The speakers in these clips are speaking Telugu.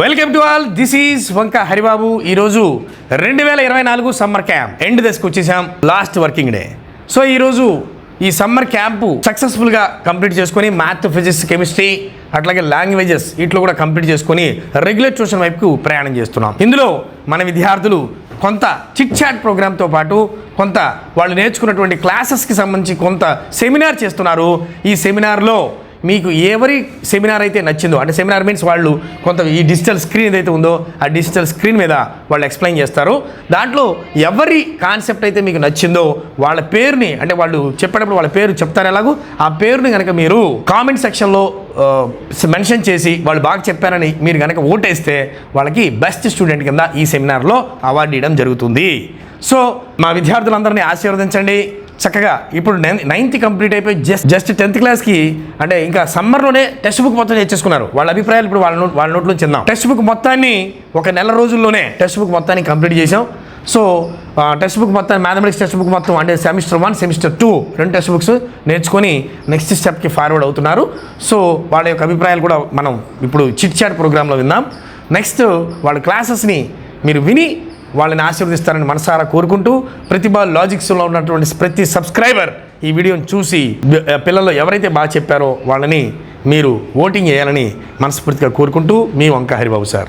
Welcome to all this is Vanka Haribabu ఈరోజు రెండు వేల ఇరవై నాలుగు సమ్మర్ క్యాంప్ ఎండ్ దశకు వచ్చేసాం. లాస్ట్ వర్కింగ్ డే సో ఈరోజు ఈ సమ్మర్ క్యాంపు సక్సెస్ఫుల్గా కంప్లీట్ చేసుకొని మ్యాథ్ ఫిజిక్స్ కెమిస్ట్రీ అట్లాగే లాంగ్వేజెస్ వీటిలో కూడా కంప్లీట్ చేసుకొని రెగ్యులర్ ట్యూషన్ వైపుకు ప్రయాణం చేస్తున్నాం. ఇందులో మన విద్యార్థులు కొంత చిట్ చాట్ ప్రోగ్రామ్తో పాటు కొంత వాళ్ళు నేర్చుకున్నటువంటి క్లాసెస్కి సంబంధించి కొంత సెమినార్ చేస్తున్నారు. ఈ సెమినార్లో మీకు ఎవరి సెమినార్ అయితే నచ్చిందో అంటే సెమినార్ మీన్స్ వాళ్ళు కొంత ఈ డిజిటల్ స్క్రీన్ ఏదైతే ఉందో ఆ డిజిటల్ స్క్రీన్ మీద వాళ్ళు ఎక్స్ప్లెయిన్ చేస్తారు. దాంట్లో ఎవరి కాన్సెప్ట్ అయితే మీకు నచ్చిందో వాళ్ళ పేరుని అంటే వాళ్ళు చెప్పేటప్పుడు వాళ్ళ పేరు చెప్తారు ఎలాగో? ఆ పేరుని కనుక మీరు కామెంట్ సెక్షన్లో మెన్షన్ చేసి వాళ్ళు బాగా చెప్పారని మీరు కనుక ఓటేస్తే వాళ్ళకి బెస్ట్ స్టూడెంట్ కింద ఈ సెమినార్లో అవార్డు ఇవ్వడం జరుగుతుంది. సో మా విద్యార్థులందరినీ ఆశీర్వదించండి. చక్కగా ఇప్పుడు నైన్త్ కంప్లీట్ అయిపోయి జస్ట్ జస్ట్ టెన్త్ క్లాస్కి అంటే ఇంకా సమ్మర్లోనే టెక్స్ట్ బుక్ మొత్తం తెచ్చేసుకున్నారు వాళ్ళ అభిప్రాయాలు ఇప్పుడు వాళ్ళ నోట్ వాళ్ళ నోట్లో చెందాం. టెక్స్ట్ బుక్ మొత్తాన్ని ఒక నెల రోజుల్లోనే టెక్స్ట్ బుక్ మొత్తాన్ని కంప్లీట్ చేసాం సో టెక్స్ట్ బుక్ మొత్తం మ్యాథమెటిక్స్ టెక్స్ట్ బుక్ మొత్తం అంటే సెమిస్టర్ వన్ సెమిస్టర్ టూ రెండు టెక్స్ట్ బుక్స్ నేర్చుకొని నెక్స్ట్ స్టెప్కి ఫార్వర్డ్ అవుతున్నారు. సో వాళ్ళ యొక్క అభిప్రాయాలు కూడా మనం ఇప్పుడు చిట్ చాట్ ప్రోగ్రాంలో విన్నాం నెక్స్ట్ వాళ్ళ క్లాసెస్ని మీరు విని వాళ్ళని ఆశీర్వదిస్తారని మనసారా కోరుకుంటూ ప్రతిభ లాజిక్స్లో ఉన్నటువంటి ప్రతి సబ్స్క్రైబర్ ఈ వీడియోని చూసి పిల్లలు ఎవరైతే బాగా చెప్పారో వాళ్ళని మీరు ఓటింగ్ చేయాలని మనస్ఫూర్తిగా కోరుకుంటూ మీ Vanka Haribabu sir.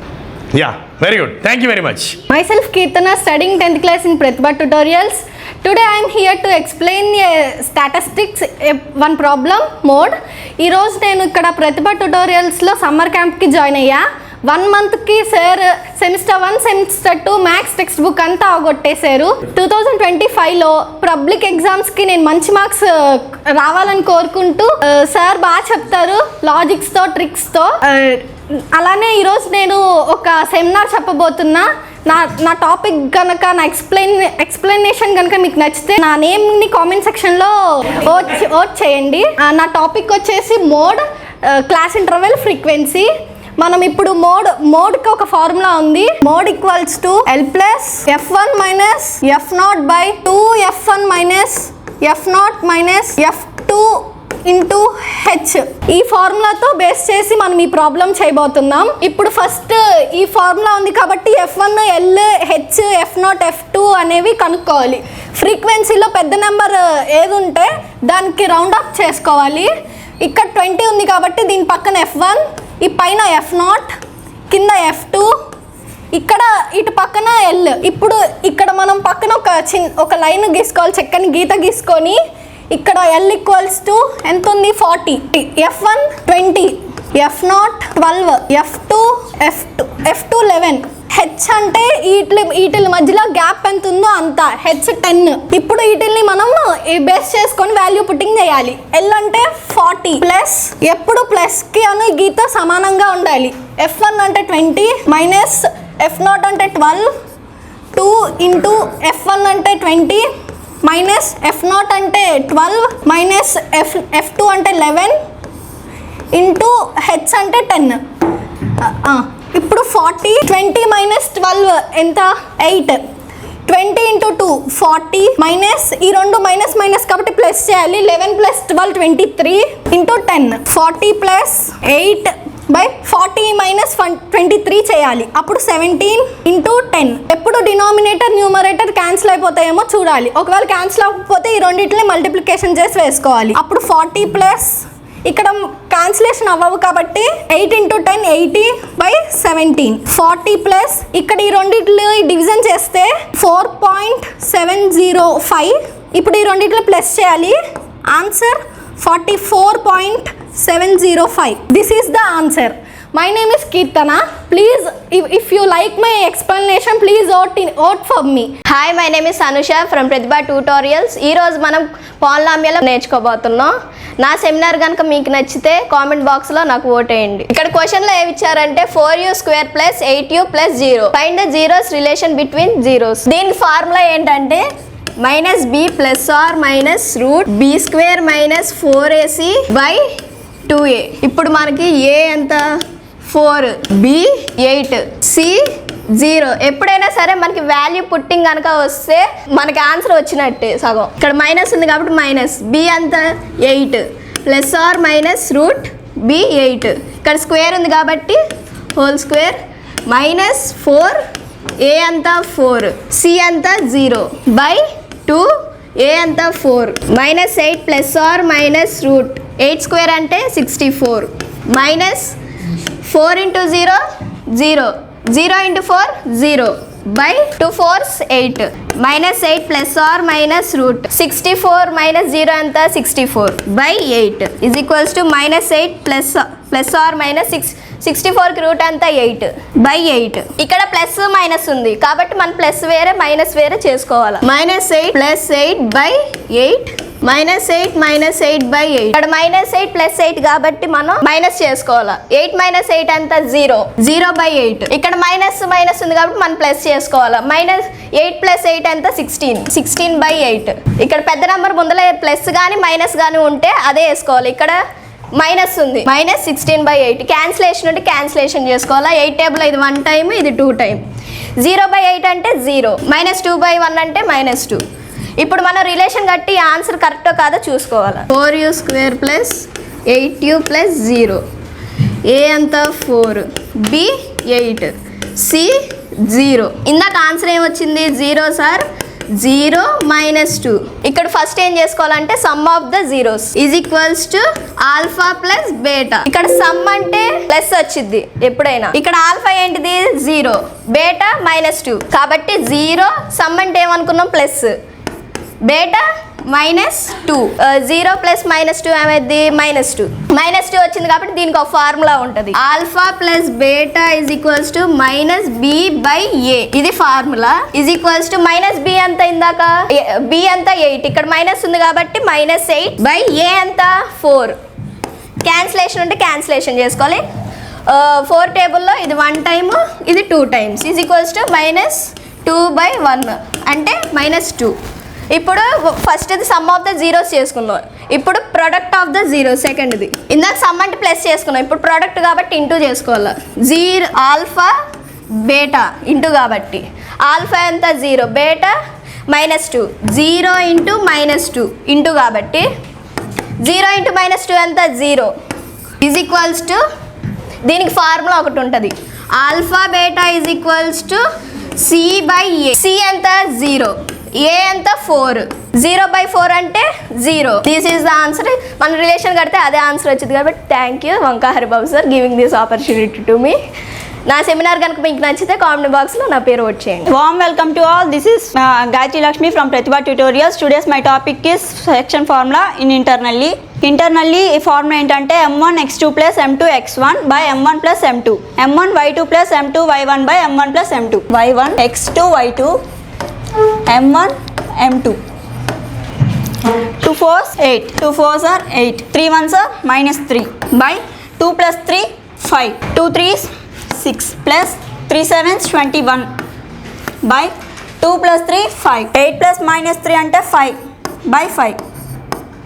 Yeah very good thank you very much Myself Kirtana studying 10th class in Pratibha Tutorials. Today today I'm here to explain statistics one a, mode ఈరోజు నేను ఇక్కడ ప్రతిభ ట్యుటోరియల్స్లో సమ్మర్ క్యాంప్కి జాయిన్ అయ్యా. వన్ మంత్కి sir semester one semester two maths textbook అంతా అవగొట్టేశారు టూ థౌజండ్ ట్వంటీ ఫైవ్లో పబ్లిక్ ఎగ్జామ్స్కి నేను మంచి మార్క్స్ రావాలని కోరుకుంటూ సార్ బాగా చెప్తారు లాజిక్స్తో ట్రిక్స్తో అలానే ఈరోజు నేను ఒక సెమినార్ చెప్పబోతున్నా. నా నా టాపిక్ కనుక నా ఎక్స్ప్లెయిన్ ఎక్స్ప్లెనేషన్ కనుక మీకు నచ్చితే నా నేమ్ని కామెంట్ సెక్షన్లో ఓట్ ఓట్ చేయండి. నా టాపిక్ వచ్చేసి మోడ్ క్లాస్ ఇంటర్వెల్ ఫ్రీక్వెన్సీ మనం ఇప్పుడు మోడ్ మోడ్కి ఒక ఫార్ములా ఉంది. Mode equals to L plus F one minus F naught by two F one minus F naught minus F two into H ఈ ఫార్ములాతో బేస్ చేసి మనం ఈ ప్రాబ్లం చేయబోతున్నాం. ఇప్పుడు ఫస్ట్ ఈ ఫార్ములా ఉంది కాబట్టి F one L H F naught F two అనేవి కనుక్కోవాలి. ఫ్రీక్వెన్సీలో పెద్ద నెంబర్ ఏది ఉంటే దానికి రౌండ్ అప్ చేసుకోవాలి. ఇక్కడ ట్వంటీ ఉంది కాబట్టి దీని పక్కన ఎఫ్ వన్ ఈ పైన ఎఫ్ నాట్ కింద ఎఫ్ టూ ఇక్కడ ఇటు పక్కన ఎల్ ఇప్పుడు ఇక్కడ మనం పక్కన ఒక చిన్న ఒక లైన్ గీసుకోవాలి చక్కని గీత గీసుకొని ఇక్కడ ఎల్ ఈక్వల్స్ టు ఎంత ఉంది? Forty F one twenty F naught twelve F two F two F two eleven H అంటే వీటి వీటిల మధ్యలో గ్యాప్ ఎంత ఉందో అంత. హెచ్ టెన్ ఇప్పుడు వీటిల్ని మనం బేస్ చేసుకొని వాల్యూ పుట్టింగ్ చేయాలి. ఎల్ అంటే ఫార్టీ ప్లస్ ఎప్పుడు ప్లస్కి అని ఈ గీత సమానంగా ఉండాలి. ఎఫ్ వన్ అంటే ట్వంటీ మైనస్ ఎఫ్ నాట్ అంటే twelve two into F one అంటే ట్వంటీ మైనస్ ఎఫ్ నాట్ అంటే twelve minus F F two అంటే లెవెన్ ఇంటూ హెచ్ అంటే టెన్. ఇప్పుడు ఫార్టీ ట్వంటీ మైనస్ ట్వెల్వ్ ఎంత? Eight. Twenty into two forty minus ఈ రెండు మైనస్ మైనస్ కాబట్టి ప్లస్ చేయాలి. Eleven plus twelve twenty three into ten. Forty plus eight by forty minus twenty three చేయాలి. అప్పుడు సెవెంటీన్ ఇంటూ టెన్. ఎప్పుడు డినామినేటర్ న్యూమరేటర్ క్యాన్సిల్ అయిపోతాయేమో చూడాలి. ఒకవేళ క్యాన్సిల్ అవ్వకపోతే ఈ రెండింటిని మల్టిప్లికేషన్ చేసి వేసుకోవాలి. అప్పుడు ఫార్టీ ప్లస్ ఇక్కడ క్యాన్సిలేషన్ అవ్వవు కాబట్టి eight into ten eighty by seventeen forty plus ఇక్కడ ఈ రెండిట్లు డివిజన్ చేస్తే four point seven zero five ఇప్పుడు ఈ రెండిట్లో ప్లస్ చేయాలి. Answer forty four point seven zero five this is the answer my name is Keerthana please if you like my explanation please vote vote for me hi my name is Anusha from Pratibha tutorials ఈరోజు మనం పాలనామ్యాలు నేర్చుకోబోతున్నాం. నా సెమినార్ కనుక మీకు నచ్చితే కామెంట్ బాక్స్లో నాకు ఓటేయండి ఇక్కడ క్వశ్చన్లో ఏమి ఇచ్చారంటే four U square plus eight U plus zero find the zeros relation between zeros దీని ఫార్ములా ఏంటంటే minus B plus R minus root B square minus four AC by two A ఇప్పుడు మనకి ఏ ఎంత? Four B eight C zero. ఎప్పుడైనా సరే మనకి వాల్యూ పుట్టింగ్ కనుక వస్తే మనకి ఆన్సర్ వచ్చినట్టే సగం. ఇక్కడ మైనస్ ఉంది కాబట్టి మైనస్. బి అంత eight. Plus R minus root B eight. ఇక్కడ స్క్వేర్ ఉంది కాబట్టి whole square. Minus four A అంతా ఫోర్. సి అంతా జీరో. బై టూ ఏ అంతా four. Minus eight plus R minus root. Eight square అంటే sixty four. Minus four into zero zero zero into four zero by two fours eight minus eight plus R minus root sixty four minus zero ఎంత sixty four by eight is equals to minus eight plus plus R minus six sixty ఫోర్కి రూట్ అంతా ఎయిట్ బై ఎయిట్ ఇక్కడ ప్లస్ మైనస్ ఉంది. కాబట్టి మనం ప్లస్ వేరే మైనస్ వేరే చేసుకోవాలి. Minus eight plus eight by eight minus eight minus eight by eight ఇక్కడ మైనస్ ఎయిట్ ప్లస్ ఎయిట్ కాబట్టి మనం మైనస్ చేసుకోవాలి. ఎయిట్ మైనస్ ఎయిట్ అంతా జీరో జీరో బై ఎయిట్ ఇక్కడ మైనస్ మైనస్ ఉంది కాబట్టి మనం ప్లస్ చేసుకోవాలి. మైనస్ ఎయిట్ ప్లస్ ఎయిట్ అంతా సిక్స్టీన్. Sixteen by eight. ఇక్కడ పెద్ద నెంబర్ ముందర ప్లస్ కానీ మైనస్ కానీ ఉంటే అదే వేసుకోవాలి. ఇక్కడ మైనస్ ఉంది. Minus sixteen by eight cancellation ఉంటే క్యాన్సిలేషన్ చేసుకోవాలా? ఎయిట్ టేబుల్ ఇది వన్ టైం ఇది two time zero by eight అంటే zero minus two by one అంటే మైనస్ టూ ఇప్పుడు మనం రిలేషన్ కట్టి ఆన్సర్ కరెక్టో కాదో చూసుకోవాలి. Four U square plus eight U plus zero A అంత four B eight C zero. ఇందాక ఆన్సర్ ఏమొచ్చింది? Zero sir. Zero minus two. ఇక్కడ ఫస్ట్ ఏం చేసుకోవాలంటే sum of the zeros. Is equals to alpha plus beta. ఇక్కడ సమ్ అంటే ప్లస్ వచ్చింది ఎప్పుడైనా. ఇక్కడ ఆల్ఫా ఏంటిది? జీరో. Beta minus two. కాబట్టి జీరో సమ్ అంటే ఏమనుకున్నాం? Plus. Beta minus two zero plus minus two ఏమైంది మైనస్ టూ మైనస్ టూ వచ్చింది కాబట్టి దీనికి ఒక ఫార్ములా ఉంటుంది. Alpha plus beta is equals to minus B by A ఇది formula is equals to minus B ఎంత ఇందాక? బి ఎంత? ఎయిట్ ఇక్కడ మైనస్ ఉంది కాబట్టి మైనస్ ఎయిట్ బై ఏ ఎంత? ఫోర్ క్యాన్సిలేషన్ ఉంటే క్యాన్సిలేషన్ చేసుకోవాలి. ఫోర్ టేబుల్లో ఇది వన్ టైమ్ ఇది two times is equals to minus two by one అంటే మైనస్ టూ ఇప్పుడు ఫస్ట్ ఇది సమ్ ఆఫ్ ద జీరోస్ చేసుకున్నాం ఇప్పుడు ప్రొడక్ట్ ఆఫ్ ద జీరో సెకండ్ది ఇందాక సమ్ అంటే ప్లస్ చేసుకున్నాం. ఇప్పుడు ప్రొడక్ట్ కాబట్టి ఇంటూ చేసుకోవాలి? జీరో ఆల్ఫా బేటా ఇంటూ కాబట్టి. ఆల్ఫా ఎంత? Zero beta minus two zero into minus two into కాబట్టి. జీరో ఇంటూ మైనస్ టూ ఎంత? జీరో ఈజ్ ఈక్వల్స్ టు దీనికి ఫార్ములా ఒకటి ఉంటుంది. Alpha beta is equals to C by A C ఎంత? జీరో ఏ ఎంత? ఫోర్ జీరో బై ఫోర్ అంటే zero this is the answer మన రిలేషన్ కడితే అదే ఆన్సర్ వచ్చింది కాబట్టి thank you Vanka Haribabu sir giving this opportunity to me నా సెమినార్ కనుక మీకు నచ్చితే కామెంట్ బాక్స్లో నా పేరు వచ్చేయండి warm welcome to all this is Gayatri Lakshmi from Pratibha tutorials today's my topic is section formula in internally internally ఈ ఫార్ములా ఏంటంటే M one X two plus M two X one by M one plus M two M one Y two plus M two Y one by M one plus M two Y one X two Y two m1 m2 2 fours 8 2 fours are 8 3 ones are minus 3 by 2 plus 3 5 2 threes 6 plus 3 sevens 21 by 2 plus 3 5 8 plus minus 3 అంటే 5 by 5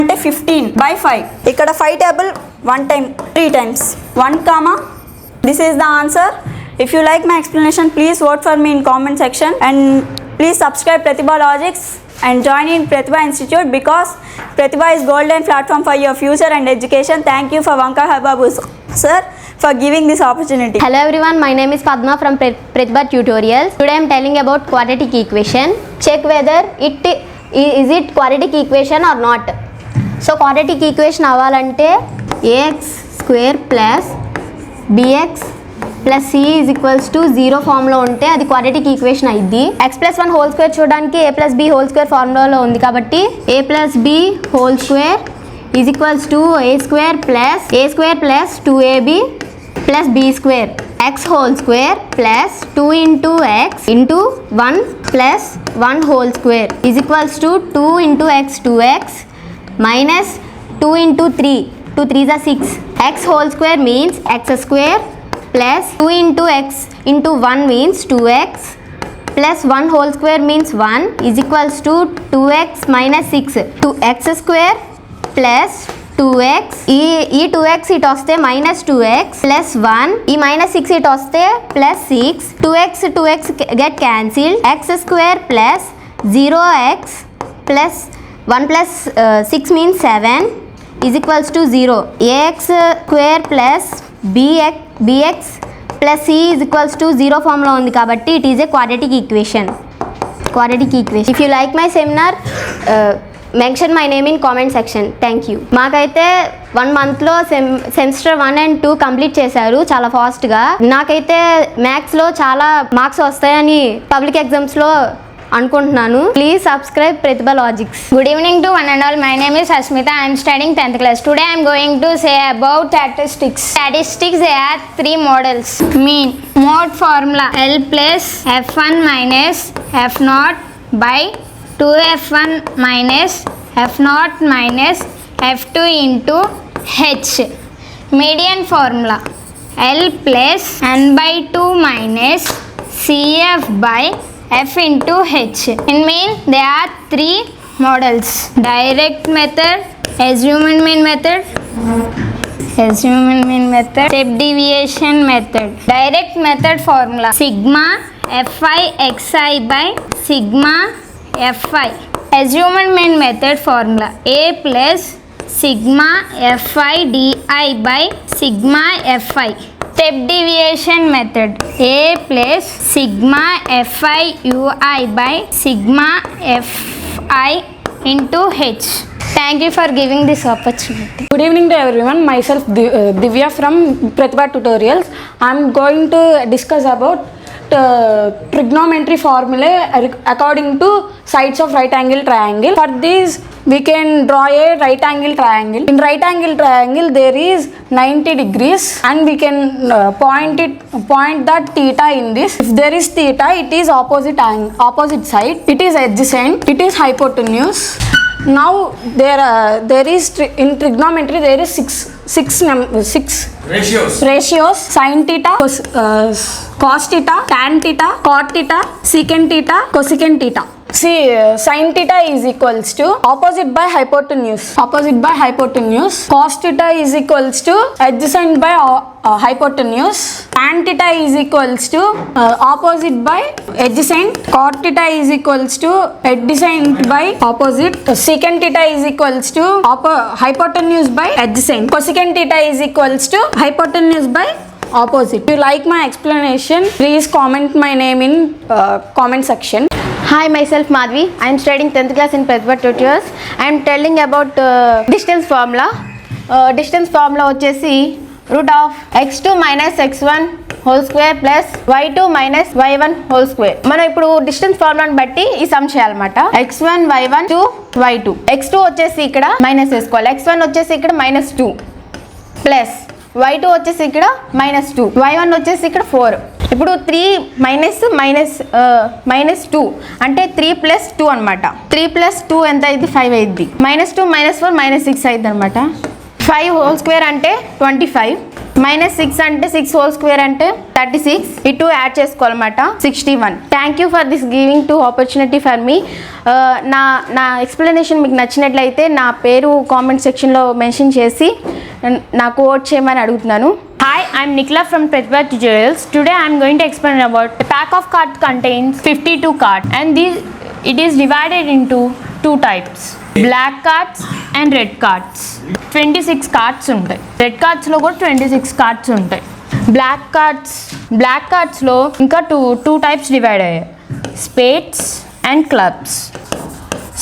అంటే 15 by 5 ఇక్కడ 5 table 1 time 3 times 1 comma this is the answer if you like my explanation please vote for me in comment section and please subscribe Pratibha logics and join in Pratibha institute because Pratibha is golden platform for your future and education thank you for Vanka Haribabu sir for giving this opportunity hello everyone my name is Padma from Pratibha tutorials today I'm telling about quadratic equation check whether it is it quadratic equation or not so quadratic equation అవ్వాలంటే AX square plus BX plus C is equals to zero ఫామ్లో ఉంటే అది క్వాడ్రటిక్ ఈక్వేషన్ అయింది X plus one whole square చూడడానికి A plus B whole square ఫార్ములాలో ఉంది కాబట్టి A plus B whole square is equals to A square plus A square plus two AB plus B square X whole square plus two into X into one plus one whole square is equals to two into X two X minus two into three two three జా six X whole square means X square plus 2 into x into 1 means 2x plus 1 whole square means 1 is equals to 2x minus 6 2x square plus 2x e, e 2x it the 2x 1 e 6 it ವಸ್ತೆ 6 2x 2x get cancelled. x square 0x 1 uh, 6 means 7 is equals to 0 ax square plus bx bx plus C is equals to zero ఫామ్లో ఉంది కాబట్టి it is a quadratic equation quadratic equation if you like my seminar mention my name in comment section thank you మాకైతే వన్ మంత్లో sem semester one and two complete చేశారు చాలా ఫాస్ట్గా నాకైతే మ్యాథ్స్లో చాలా మార్క్స్ వస్తాయని పబ్లిక్ ఎగ్జామ్స్లో అనుకుంటున్నాను. Please subscribe Pratibha logics good evening to one and all my name is Asmita I'm studying tenth class today I'm going to say about statistics statistics are three models mean mode formula L plus F one minus F naught by two F one minus F naught minus F two into H medium formula L plus N by two minus CF by F into H. In mean there are three models. Direct method, assuming mean method, assuming mean method, step deviation method. Direct method formula sigma fi xi by sigma fi. Assuming mean method formula a plus sigma fi di by sigma fi. Step deviation method a plus sigma fi ui by sigma fi into h. Thank you for giving this opportunity. Good evening to everyone. Myself uh, Divya from Pratibha Tutorials. I'm going to discuss about trigonometry formulae ac- according to sides of right angle triangle. For this, we can draw a right angle triangle. In right angle triangle, there is 90 degrees, and we can uh, point it point that theta in this. If there is theta, it is opposite ang- opposite side. It is adjacent. It is hypotenuse now there uh, there is in trigonometry there is six six num six ratios ratios sin theta cos, uh, cos theta tan theta cot theta secant theta cosecant theta see uh, sin theta is equals to opposite by hypotenuse. Opposite by hypotenuse. Cos theta is equals to adjacent by uh, uh, hypotenuse. Tan theta is equals to uh, opposite by adjacent. Cot theta is equals to adjacent by opposite. Secant theta is equals to hypotenuse by adjacent. Cosecant theta is equals to hypotenuse by opposite you like my explanation please comment my name in comment section hi my self Madhavi I'm studying tenth class in పెద్దపట్ two years I'm telling about distance formula distance formula వచ్చేసి root of x two minus x one whole square plus why two minus y one whole square మనం ఇప్పుడు డిస్టెన్స్ ఫార్ములాని బట్టి ఈ సమ్ చేయాలన్నమాట. X one y one two why two x two వచ్చేసి ఇక్కడ మైనస్ వేసుకోవాలి ఎక్స్ వన్ వచ్చేసి ఇక్కడ minus two plus Y two వచ్చేసి ఇక్కడ మైనస్ టూ వై వన్ వచ్చేసి ఇక్కడ ఫోర్ ఇప్పుడు three minus minus minus two అంటే త్రీ ప్లస్ టూ అనమాట త్రీ ప్లస్ టూ ఎంత అయింది? ఫైవ్ అయింది. Minus two minus four minus six అయింది అనమాట ఫైవ్ హోల్ స్క్వేర్ అంటే ట్వంటీ ఫైవ్ మైనస్ సిక్స్ అంటే సిక్స్ హోల్ స్క్వేర్ అంటే థర్టీ సిక్స్. ఇటు యాడ్ చేసుకోవాలన్నమాట. Sixty one. Thank you for this giving to opportunity for me నా నా ఎక్స్ప్లెనేషన్ మీకు నచ్చినట్లయితే నా పేరు కామెంట్ సెక్షన్లో మెన్షన్ చేసి నాకు ఓట్ చేయమని అడుగుతున్నాను. Hi, I'm Nikla from Pratibha Tutorials. Today I'm going to explain about of pack of cards contains 52 cards and these it is divided into two types black cards and red cards twenty six cards ఉంటాయి రెడ్ కార్డ్స్లో కూడా ట్వంటీ సిక్స్ కార్డ్స్ ఉంటాయి బ్లాక్ కార్డ్స్ బ్లాక్ కార్డ్స్లో ఇంకా టూ టూ టైప్స్ డివైడ్ అయ్యాయి. స్పేట్స్ అండ్ క్లబ్స్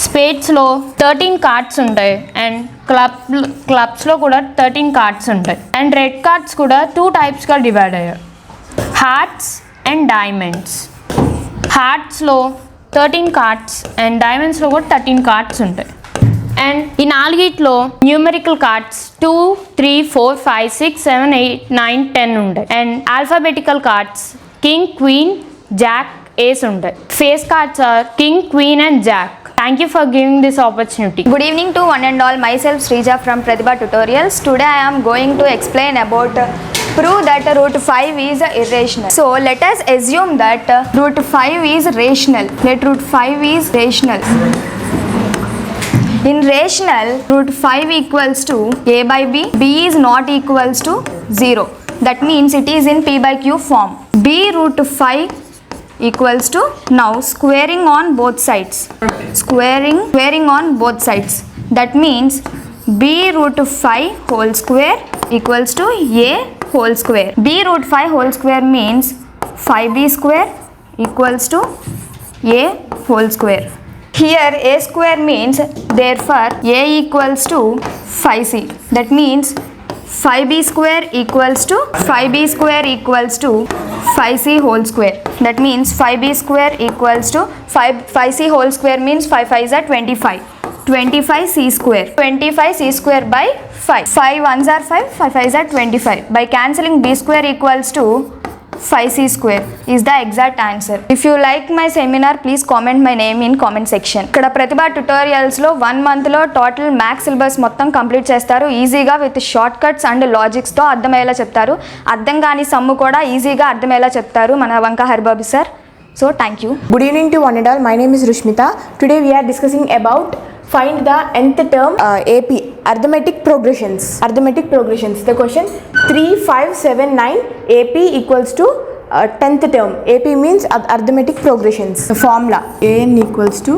స్పేట్స్లో థర్టీన్ కార్డ్స్ ఉంటాయి అండ్ క్లబ్ క్లబ్స్లో కూడా థర్టీన్ కార్డ్స్ ఉంటాయి. అండ్ రెడ్ కార్డ్స్ కూడా టూ టైప్స్గా డివైడ్ అయ్యాయి. హార్ట్స్ అండ్ డైమండ్స్ హార్ట్స్లో థర్టీన్ కార్డ్స్ అండ్ డైమండ్స్లో కూడా థర్టీన్ కార్డ్స్ ఉంటాయి. అండ్ ఈ నాలుగిట్లో numerical cards two three four five six seven eight nine ten ఉంటాయి. And alphabetical cards king queen jack ace ఉంటాయి. Face cards are king queen and jack. Thank you for giving this opportunity good evening to one and all myself Sreeja from Pratibha Today today I'm going to explain about prove that root 5 is irrational. So let us assume that root 5 is rational. Let root 5 is rational. In rational, root 5 equals to a by b. b is not equals to 0. That means it is in p by q form. b root 5 equals to now squaring on both sides squaring squaring on both sides that means b root 5 whole square equals to a whole square. b root 5 whole square means 5b square equals to a whole square. Here a square means therefore a equals to 5c. That means 5b square equals to 5b square equals to 5c whole square. That means 5b square equals to 5 5c whole square means 5 5s are 25. Twenty five C square twenty five C square by five five one are five five five are twenty five by cancelling B square equals to five C square is the exact answer if you like my seminar please comment my name in comment section ఇక్కడ ప్రతిభా ట్యుటోరియల్స్లో వన్ మంత్లో టోటల్ మ్యాథ్స్ సిలబస్ మొత్తం కంప్లీట్ చేస్తారు. ఈజీగా విత్ షార్ట్ కట్స్ అండ్ లాజిక్స్తో అర్థమయ్యేలా చెప్తారు. అర్థం కాని సమ్ము కూడా ఈజీగా అర్థమయ్యేలా చెప్తారు మన Vanka Haribabu sir so thank you good evening to one and all my name is Rushmita today we are discussing about find the nth term uh, AP arithmetic progressions. Arithmetic progressions. The question 3, 5, 7, 9 AP equals to uh, 10th term. AP means arithmetic progressions. The formula an equals to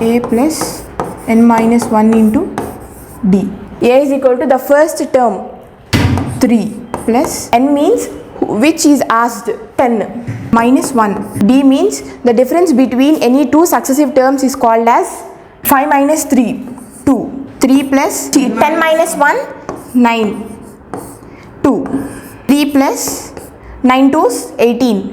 a plus n minus 1 into d. A is equal to the first term 3 plus n means which is asked 10 minus 1 d means the difference between any two successive terms is called as 5 minus 3 2 3 plus? 10 minus 1 9 2 3 plus? 9 twos 18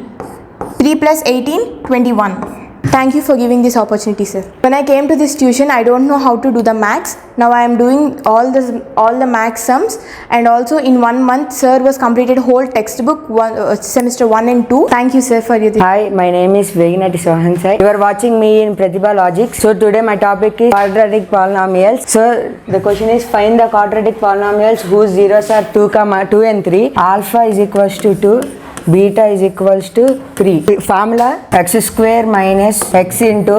3 plus 18 21 Thank you for giving this opportunity, sir. When I came to this tuition, I don't know how to do the max. Now I am doing all the all the maths sums, and also in one month, sir was completed whole textbook one uh, semester one and two. Thank you, sir, for your. Hi, my name is Veginati Sohan Sai. You are watching me in Pratibha Logic. So today my topic is quadratic polynomials. So the question is find the quadratic polynomials whose zeros are 2, comma 2 and 3. Alpha is equals to 2. Beta is equals to three formula X square minus X into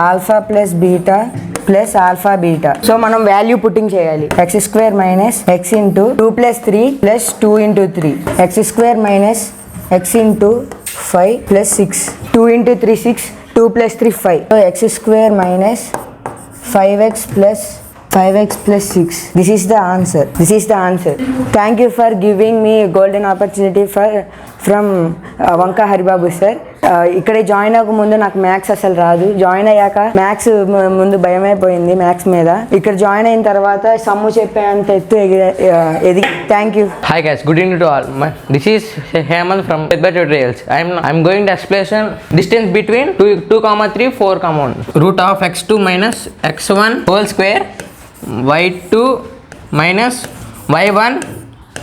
alpha plus beta plus alpha beta so మనం వాల్యూ పుట్టింగ్ చేయాలి X square minus X into two plus three plus two into three X square minus X into five plus six two into three six two plus three five so X square minus five X plus five X plus six this is the answer this is the answer thank you for giving me golden opportunity for from Vanka Haribabu sir ఇక్కడే జాయిన్ అవ్వక ముందు నాకు మ్యాథ్స్ అసలు రాదు. జాయిన్ అయ్యాక మ్యాథ్స్ ముందు భయమైపోయింది మ్యాథ్స్ మీద. ఇక్కడ జాయిన్ అయిన తర్వాత సమ్ము చెప్పేంత ఎత్తు ఎగిరి ఎదిగి. Thank you Hi guys, good evening to all. My, this is Hemant from I'm going to I'm going to explain distance between 2, 2 comma 3, 4 comma 1. Root of x2 minus x1 whole square, y2 minus y1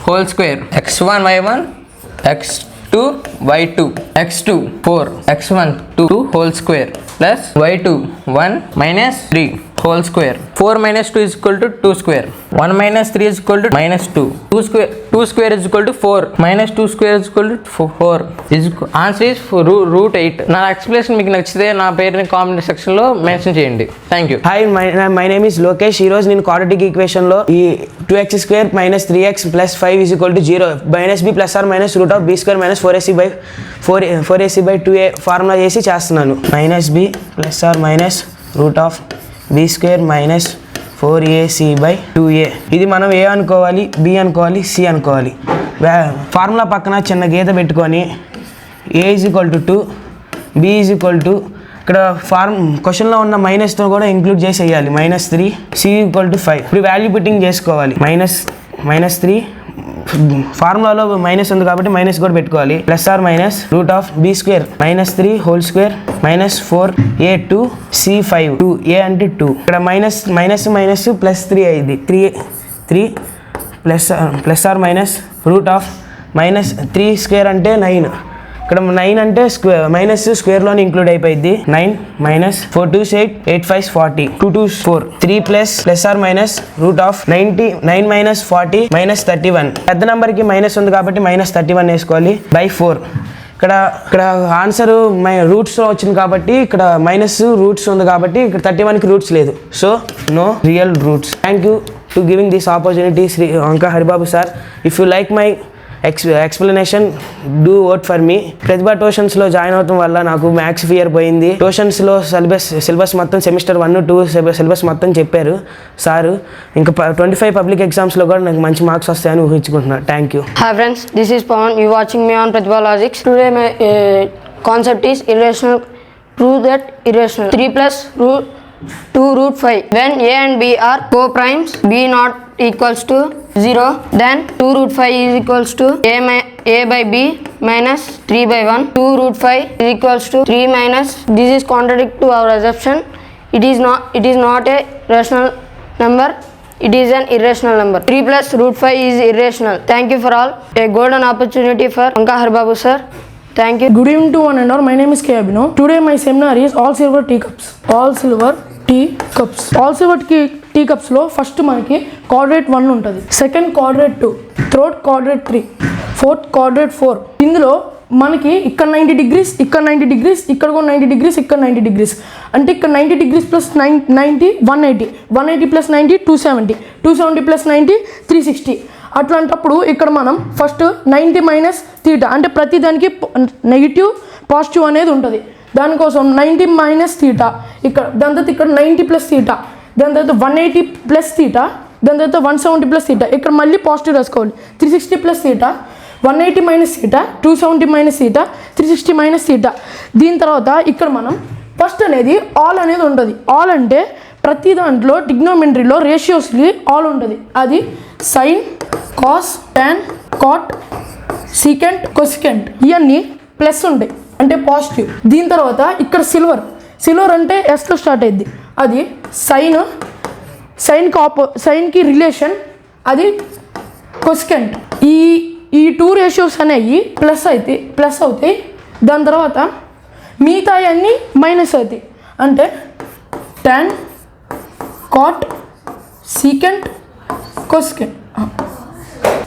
whole square, x1 y1, x2 y2, x2 4, x1 2, 2 whole square plus y2 1 minus 3 whole square. 4 minus 2 is equal to 2 square. 1 minus 3 is equal to minus 2. 2 square 2 square is equal to 4. Minus 2 square is equal to 4. Is answer is root eight నా ఎక్స్ప్లెనేషన్ మీకు నచ్చితే నా పేరుని కామెంట్ సెక్షన్లో మెన్షన్ చేయండి thank you hi my my name is Lokesh ఈ రోజు నేను క్వాడ్రటిక్ ఈక్వేషన్లో ఈ two X square minus three X plus five is equal to zero minus B plus or minus root of B square minus four AC by four four AC by two A formula చేసి చేస్తున్నాను minus B plus or minus root of B square minus four AC by two A ఇది మనం ఏ అనుకోవాలి బి అనుకోవాలి సి అనుకోవాలి. ఫార్ములా పక్కన చిన్న గీత పెట్టుకొని A is equal to two B is equal to ఇక్కడ ఫార్మ్ క్వశ్చన్లో ఉన్న మైనస్తో కూడా ఇంక్లూడ్ చేసి వేయాలి minus three C equal to five ఇప్పుడు వాల్యూ పుట్టింగ్ చేసుకోవాలి. మైనస్ మైనస్ త్రీ ఫార్ములాలో మైనస్ ఉంది కాబట్టి మైనస్ కూడా పెట్టుకోవాలి. Plus or minus root of B square minus three whole square minus four A two C five two A అంటే టూ ఇక్కడ minus minus minus plus three అయింది. Three three plus plus or minus root of minus three square అంటే నైన్ ఇక్కడ నైన్ అంటే స్క్వేర్ మైనస్ స్క్వేర్లోనే ఇంక్లూడ్ అయిపోయింది. Nine minus four two eight eight five forty two two four three plus plus or minus root of ninety nine minus forty minus thirty one పెద్ద నెంబర్కి మైనస్ ఉంది కాబట్టి మైనస్ థర్టీ వన్ వేసుకోవాలి. బై ఫోర్ ఇక్కడ ఇక్కడ ఆన్సర్ మై రూట్స్లో వచ్చింది కాబట్టి ఇక్కడ మైనస్ రూట్స్ ఉంది కాబట్టి ఇక్కడ థర్టీ వన్కి రూట్స్ లేదు. So no real roots thank you to giving this opportunity Shri Anka Haribabu sir if you like my ex explanation do work for me Prathibha ట్యూషన్స్లో join అవటం వల్ల నాకు మ్యాథ్స్ ఫియర్ పోయింది. ట్యూషన్స్లో సిలబస్ సిలబస్ మొత్తం సెమిస్టర్ వన్ టూ సిలబస్ మొత్తం చెప్పారు. సారు ఇంకా ట్వంటీ ఫైవ్ పబ్లిక్ ఎగ్జామ్స్లో కూడా నాకు మంచి మార్క్స్ వస్తాయని ఊహించుకుంటున్నాను thank you hi friends this is Pavan you watching me on Prathibha logics today my concept is irrational prove that irrational three plus root two root five when a and b are coprimes b not equals to 0 then 2 root 5 is equals to a, a by b minus 3 by 1 2 root 5 is equals to 3 minus this is contradict to our assumption it is not it is not a rational number it is an irrational number 3 plus root 5 is irrational thank you for all a golden opportunity for Ankahar Babu sir Thank you. Good evening to one and all. My name is K. Abhinav. Today my seminar is all silver tea cups. All silver tea cups. All silver tea tea కప్స్లో first మనకి కార్డరేట్ వన్ ఉంటుంది. Second quadrant two third quadrant three fourth quadrant four. ఇందులో మనకి ఇక్కడ నైంటీ డిగ్రీస్ ఇక్కడ నైంటీ డిగ్రీస్ ఇక్కడ కూడా నైంటీ డిగ్రీస్ ఇక్కడ నైంటీ డిగ్రీస్. అంటే ఇక్కడ ninety degrees plus nine ninety one eighty. One eighty plus ninety two seventy. Two seventy plus ninety three sixty. అట్లాంటప్పుడు ఇక్కడ మనం ఫస్ట్ నైంటీ మైనస్ థీటా అంటే ప్రతి దానికి నెగిటివ్ పాజిటివ్ అనేది ఉంటుంది. దానికోసం నైంటీ మైనస్ థీటా. ఇక్కడ దాని తర్వాత ఇక్కడ నైంటీ ప్లస్ థీటా. దాని తర్వాత వన్ ఎయిటీ ప్లస్ తీటా దాని తర్వాత వన్ సెవెంటీ ప్లస్ తీటా ఇక్కడ మళ్ళీ పాజిటివ్ రాసుకోవాలి. Three sixty plus theta one eighty minus theta two seventy minus theta three sixty minus theta దీని తర్వాత ఇక్కడ మనం ఫస్ట్ అనేది ఆల్ అనేది ఉంటుంది. ఆల్ అంటే ప్రతి దాంట్లో టిగ్నోమెంట్రీలో రేషియోస్కి ఆల్ ఉంటుంది. అది sine cos tan cot secant cosecant ఇవన్నీ ప్లస్ ఉంటాయి. అంటే పాజిటివ్ దీని తర్వాత ఇక్కడ సిల్వర్ సిల్వర్ అంటే ఎస్తో స్టార్ట్ అయింది అది సైన్ సైన్కి ఆపో సైన్కి రిలేషన్ అది కొస్కెంట్ ఈ ఈ టూ రేషియోస్ అనేవి ప్లస్ అవుతాయి ప్లస్ అవుతాయి. దాని తర్వాత మిగతా అన్నీ మైనస్ అవుతాయి. అంటే tan cot secant cosecant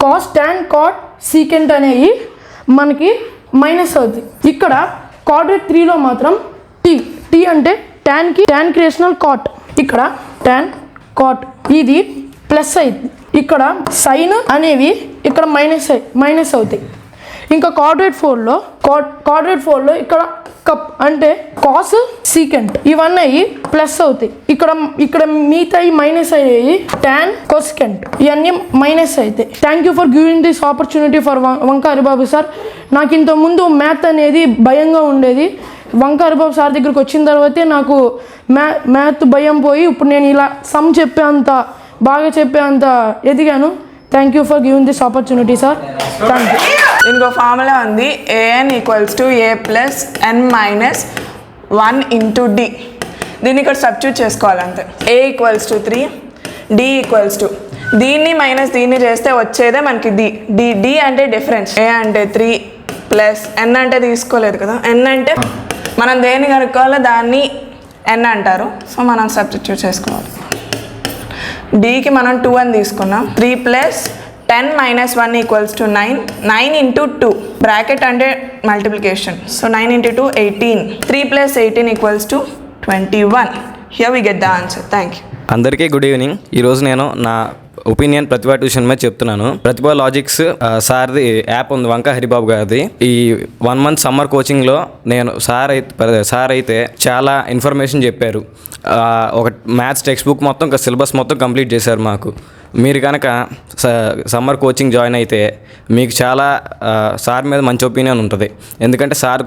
cos tan cot secant అనేవి మనకి మైనస్ అవుతాయి. ఇక్కడ కార్డెట్ త్రీలో మాత్రం టీ అంటే అంటే ట్యాన్కి ట్యాన్ క్రియేషనల్ కాట్ ఇక్కడ ట్యాన్ కాట్ ఇది ప్లస్ అయింది ఇక్కడ సైన్ అనేవి ఇక్కడ మైనస్ మైనస్ అవుతాయి. ఇంకా కార్డరేట్ ఫోర్లో కార్డరేట్ ఫోర్లో ఇక్కడ కప్ అంటే కాస్ సీకెంట్ ఇవన్నీ ప్లస్ అవుతాయి. ఇక్కడ ఇక్కడ మిగతా మైనస్ అయ్యాయి ట్యాన్ కొసికెంట్ ఇవన్నీ మైనస్ అవుతాయి. Thank you for giving this opportunity for Vanka Haribabu sir నాకు ఇంత ముందు మ్యాథ్ అనేది భయంగా ఉండేది. వంక సార్ దగ్గరికి వచ్చిన తర్వాతే నాకు మ్యా మ్యాథ్ భయం పోయి ఇప్పుడు నేను ఇలా సమ్ చెప్పేంత బాగా చెప్పేంత ఎదిగాను. Thank you for giving this opportunity sir thank you ఇంకో ఫార్ములా ఉంది. A n equals to a plus n minus one into d దీన్ని ఇక్కడ substitute చేసుకోవాలంతే. A equals to three d equals to దీన్ని మైనస్ దీన్ని చేస్తే వచ్చేదే మనకి డి డి డి అంటే డిఫరెన్స్ ఏ అంటే త్రీ ప్లస్ ఎన్ అంటే తీసుకోలేదు కదా. ఎన్ అంటే మనం దేన్ని కనుక్కోవాలో దాన్ని ఎన్ అంటారు. సో మనం సబ్స్టిట్యూట్ చేసుకోవాలి. డీకి మనం టూ అని తీసుకున్నాం. Three plus ten minus one equals to nine nine into two bracket అంటే multiplication so nine into two eighteen three plus eighteen equals to twenty one here we get the answer thank you అందరికీ గుడ్ ఈవినింగ్ ఈరోజు నేను నా ఒపీనియన్ ప్రతిభా ట్యూషన్ మీద చెప్తున్నాను. ప్రతిభా లాజిక్స్ సార్ది యాప్ ఉంది వంక హరిబాబు గారిది. ఈ వన్ మంత్ సమ్మర్ కోచింగ్లో నేను సార్ అయితే సార్ అయితే చాలా ఇన్ఫర్మేషన్ చెప్పారు. ఒక మ్యాథ్స్ టెక్స్ట్ బుక్ మొత్తం ఒక సిలబస్ మొత్తం కంప్లీట్ చేశారు మాకు. మీరు కనుక సమ్మర్ కోచింగ్ జాయిన్ అయితే మీకు చాలా సార్ మీద మంచి ఒపీనియన్ ఉంటుంది. ఎందుకంటే సార్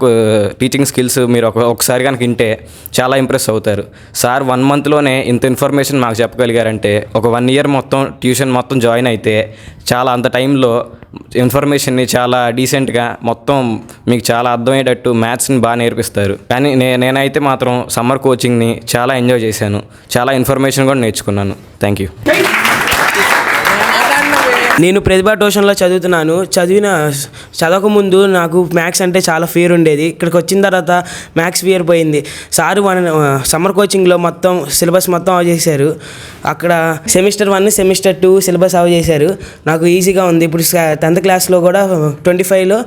టీచింగ్ స్కిల్స్ మీరు ఒక ఒకసారి కనుక వింటే చాలా ఇంప్రెస్ అవుతారు. సార్ వన్ మంత్లోనే ఇంత ఇన్ఫర్మేషన్ మాకు చెప్పగలిగారంటే ఒక వన్ ఇయర్ మొత్తం ట్యూషన్ మొత్తం జాయిన్ అయితే చాలా అంత టైంలో ఇన్ఫర్మేషన్ని చాలా డీసెంట్గా మొత్తం మీకు చాలా అర్థమయ్యేటట్టు మ్యాథ్స్ని బాగా నేర్పిస్తారు. కానీ నే నేనైతే మాత్రం సమ్మర్ కోచింగ్ని చాలా ఎంజాయ్ చేశాను. చాలా ఇన్ఫర్మేషన్ కూడా నేర్చుకున్నాను. థ్యాంక్ యూ నేను ప్రతిభా ట్యూషన్లో చదువుతున్నాను. చదివిన చదవకముందు నాకు మ్యాథ్స్ అంటే చాలా ఫియర్ ఉండేది. ఇక్కడికి వచ్చిన తర్వాత మ్యాథ్స్ ఫియర్ పోయింది. సారు వన్ సమ్మర్ కోచింగ్లో మొత్తం సిలబస్ మొత్తం అవ చేశారు. అక్కడ semester one semester two syllabus అవ చేశారు. నాకు ఈజీగా ఉంది. ఇప్పుడు టెన్త్ క్లాస్లో కూడా ట్వంటీ ఫైవ్లో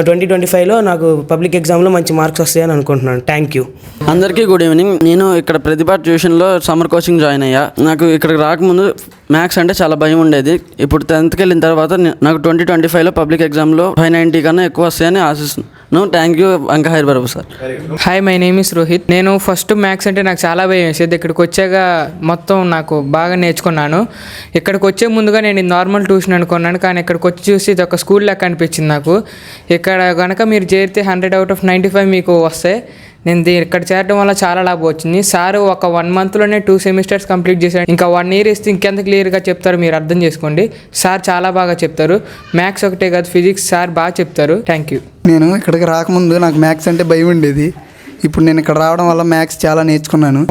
ట్వంటీ ట్వంటీ ఫైవ్లో నాకు పబ్లిక్ ఎగ్జామ్లో మంచి మార్క్స్ వస్తాయని అనుకుంటున్నాను. థ్యాంక్ యూ అందరికీ గుడ్ ఈవినింగ్ నేను ఇక్కడ ప్రతిభా ట్యూషన్లో సమ్మర్ కోచింగ్ జాయిన్ అయ్యా. నాకు ఇక్కడికి రాకముందు మ్యాథ్స్ అంటే చాలా భయం ఉండేది. ఇప్పుడు టెన్త్కి వెళ్ళిన తర్వాత నాకు ట్వంటీ ట్వంటీ ఫైవ్లో పబ్లిక్ ఎగ్జామ్లో ఫైవ్ నైంటీ కన్నా ఎక్కువ వస్తాయని ఆశిస్తున్నాను thank you Anka Haribabu sir. Hi my name is Rohit నేను ఫస్ట్ మ్యాథ్స్ అంటే నాకు చాలా భయం వేసేది. ఇక్కడికి వచ్చాక మొత్తం నాకు బాగా నేర్చుకున్నాను. ఇక్కడికి వచ్చే ముందుగా నేను ఇది నార్మల్ ట్యూషన్ అనుకున్నాను. కానీ ఇక్కడికి వచ్చి చూసి ఇది ఒక స్కూల్ లెక్క అనిపించింది నాకు. ఇక్కడ కనుక మీరు చేరితే hundred out of ninety five మీకు వస్తాయి నేను ఇక్కడ చేరడం వల్ల చాలా లాభం వచ్చింది. సార్ ఒక వన్ మంత్లోనే టూ సెమిస్టర్స్ కంప్లీట్ చేశాడు. ఇంకా వన్ ఇయర్ ఇస్తే ఇంకెంత క్లియర్గా చెప్తారు మీరు అర్థం చేసుకోండి. సార్ చాలా బాగా చెప్తారు. మ్యాథ్స్ ఒకటే కాదు ఫిజిక్స్ సార్ బాగా చెప్తారు. Thank you. నేను ఇక్కడికి రాకముందు నాకు మ్యాథ్స్ అంటే భయం ఉండేది. ఇప్పుడు నేను ఇక్కడ రావడం వల్ల మ్యాథ్స్ చాలా నేర్చుకున్నాను.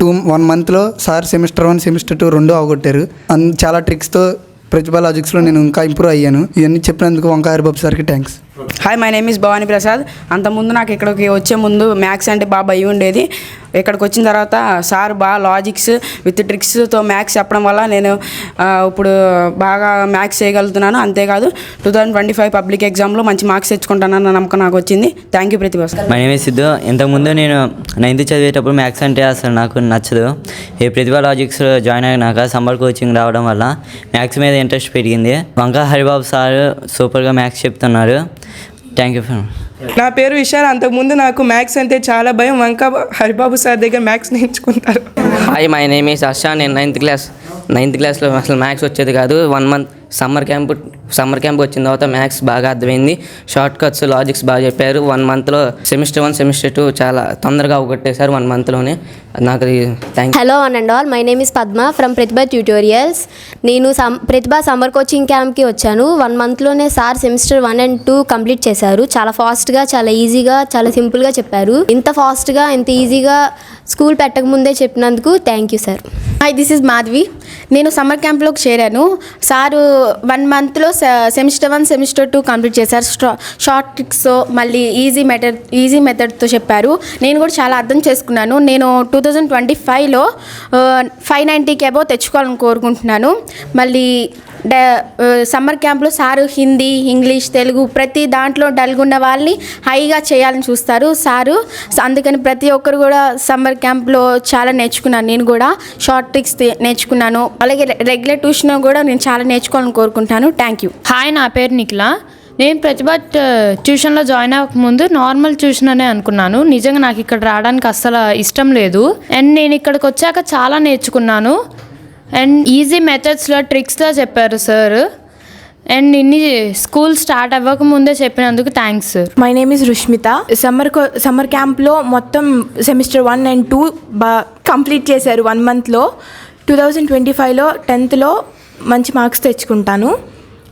టూ వన్ మంత్లో sir semester one semester two రెండు అవగొట్టారు. అన్ చాలా ట్రిక్స్తో ప్రతిభా లాజిక్స్లో నేను ఇంకా ఇంప్రూవ్ అయ్యాను. ఇవన్నీ చెప్పినందుకు వంకాయ బాబు సార్కి thanks hi my name is Bhavani Prasad అంతకుముందు నాకు ఇక్కడికి వచ్చే ముందు మ్యాథ్స్ అంటే బాగా భయం ఉండేది. ఇక్కడికి వచ్చిన తర్వాత సార్ బాగా లాజిక్స్ విత్ ట్రిక్స్తో మ్యాథ్స్ చెప్పడం వల్ల నేను ఇప్పుడు బాగా మ్యాథ్స్ చేయగలుగుతున్నాను. అంతేకాదు two thousand twenty five public ఎగ్జామ్లో మంచి మార్క్స్ తెచ్చుకుంటానన్న నమ్మకం నాకు వచ్చింది. Thank you Prathibha my name is Siddhu ఇంతకుముందు నేను నైన్త్ చదివేటప్పుడు మ్యాథ్స్ అంటే అసలు నాకు నచ్చదు. ఈ ప్రతిభా లాజిక్స్ జాయిన్ అయినాక సమ్మర్ కోచింగ్ రావడం వల్ల మ్యాథ్స్ మీద ఇంట్రెస్ట్ పెరిగింది. వంకా హరిబాబు సార్ సూపర్గా మ్యాథ్స్ చెప్తున్నారు. థ్యాంక్ యూ ఫర్ నా పేరు విశాల్ అంతకుముందు నాకు మ్యాథ్స్ అంటే చాలా భయం. వంక హరిబాబు సార్ దగ్గర మ్యాథ్స్ నేర్చుకుంటారు. Hi my name is Harsha నేను నైన్త్ క్లాస్ నైన్త్ క్లాస్లో అసలు మ్యాథ్స్ వచ్చేది కాదు. One month summer camp summer camp వచ్చిన తర్వాత మ్యాథ్స్ బాగా అర్థమైంది. షార్ట్ కట్స్ లాజిక్స్ బాగా చెప్పారు. వన్ మంత్లో సెమిస్టర్ వన్ సెమిస్టర్ టూ చాలా తొందరగా అవగొట్టేశారు వన్ మంత్లోనే. నాకు thank hello one and all my name is Padma from Prathibha tutorials నేను సమ్ ప్రతిభ సమ్మర్ కోచింగ్ క్యాంప్కి వచ్చాను. One మంత్లోనే sir semester one and two complete చేశారు. చాలా ఫాస్ట్గా చాలా ఈజీగా చాలా సింపుల్గా చెప్పారు. ఇంత ఫాస్ట్గా ఇంత ఈజీగా స్కూల్ పెట్టక ముందే చెప్పినందుకు thank you sir. Hi this is Madhavi నేను సమ్మర్ క్యాంప్లోకి చేరాను. సారు వన్ మంత్లో semester one semester two complete చేశారు. షార్ట్ ట్రిక్స్ మళ్ళీ ఈజీ మెథడ్ ఈజీ మెథడ్తో చెప్పారు. నేను కూడా చాలా అర్థం చేసుకున్నాను. నేను టూ థౌజండ్ ట్వంటీ ఫైవ్లో ఫైవ్ నైంటీకి అబో తెచ్చుకోవాలని కోరుకుంటున్నాను. మళ్ళీ సమ్మర్ క్యాంప్లో సారు హిందీ ఇంగ్లీష్ తెలుగు ప్రతి దాంట్లో డల్గున్న వాళ్ళని హైగా చేయాలని చూస్తారు. సారు అందుకని ప్రతి ఒక్కరు కూడా సమ్మర్ క్యాంప్లో చాలా నేర్చుకున్నాను. నేను కూడా షార్ట్ ట్రిక్స్ నేర్చుకున్నాను. అలాగే రెగ్యులర్ ట్యూషన్ కూడా నేను చాలా నేర్చుకోవాలని కోరుకుంటాను థ్యాంక్ యూ. హాయ్ నా పేరు నిఖిల. నేను ప్రతిభ ట్యూషన్లో జాయిన్ అవ్వకముందు నార్మల్ ట్యూషన్ అనే అనుకున్నాను. నిజంగా నాకు ఇక్కడ రావడానికి అస్సలు ఇష్టం లేదు. అండ్ నేను ఇక్కడికి వచ్చాక చాలా నేర్చుకున్నాను. అండ్ ఈజీ మెథడ్స్లో ట్రిక్స్లో చెప్పారు సార్. అండ్ ఇన్ని స్కూల్ స్టార్ట్ అవ్వక ముందే చెప్పినందుకు thanks sir. My name is Rushmitha summer co summer క్యాంప్లో మొత్తం సెమిస్టర్ వన్ అండ్ టూ బా కంప్లీట్ చేశారు వన్ మంత్లో టూ థౌజండ్ ట్వంటీ ఫైవ్లో టెన్త్లో మంచి మార్క్స్ తెచ్చుకుంటాను.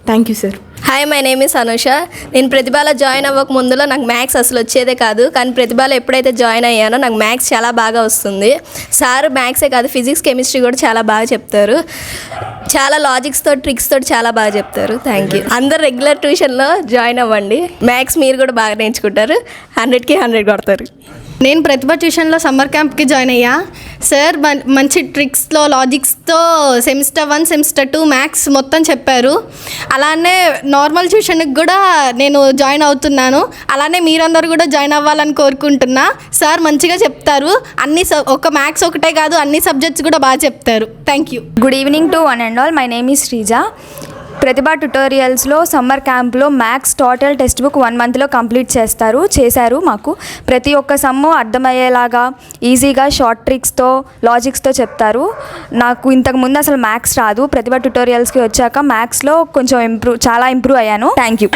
Thank you sir hi my name is Anusha నేను ప్రతిభలో జాయిన్ అవ్వక ముందులో నాకు మ్యాథ్స్ అసలు వచ్చేదే కాదు. కానీ ప్రతిభలో ఎప్పుడైతే జాయిన్ అయ్యానో నాకు మ్యాథ్స్ చాలా బాగా వస్తుంది. సార్ మ్యాథ్సే కాదు ఫిజిక్స్ కెమిస్ట్రీ కూడా చాలా బాగా చెప్తారు. చాలా లాజిక్స్తో ట్రిక్స్తో చాలా బాగా చెప్తారు. థ్యాంక్ యూ అందరు రెగ్యులర్ ట్యూషన్లో జాయిన్ అవ్వండి. మ్యాథ్స్ మీరు కూడా బాగా నేర్చుకుంటారు. హండ్రెడ్కి హండ్రెడ్ కొడతారు. నేను ప్రతిభ ట్యూషన్లో సమ్మర్ క్యాంప్కి జాయిన్ అయ్యా. సార్ మంచి ట్రిక్స్లో లాజిక్స్తో semester one semester two maths మొత్తం చెప్పారు. అలానే నార్మల్ ట్యూషన్కి కూడా నేను జాయిన్ అవుతున్నాను. అలానే మీరందరూ కూడా జాయిన్ అవ్వాలని కోరుకుంటున్నా. సార్ మంచిగా చెప్తారు. అన్ని సబ్ ఒక మ్యాథ్స్ ఒకటే కాదు అన్ని సబ్జెక్ట్స్ కూడా బాగా చెప్తారు. Thank you. Good evening to one and all. My name is Sreeja. Prathibha ట్యుటోరియల్స్లో summer క్యాంప్లో maths total text book one మంత్లో కంప్లీట్ చేస్తారు చేశారు మాకు. ప్రతి ఒక్క సమ్ము అర్థమయ్యేలాగా ఈజీగా షార్ట్ ట్రిక్స్తో లాజిక్స్తో చెప్తారు. నాకు ఇంతకు ముందు అసలు మ్యాథ్స్ రాదు. ప్రతిభ ట్యుటోరియల్స్కి వచ్చాక మ్యాథ్స్లో కొంచెం ఇంప్రూవ్ చాలా ఇంప్రూవ్ అయ్యాను. Thank you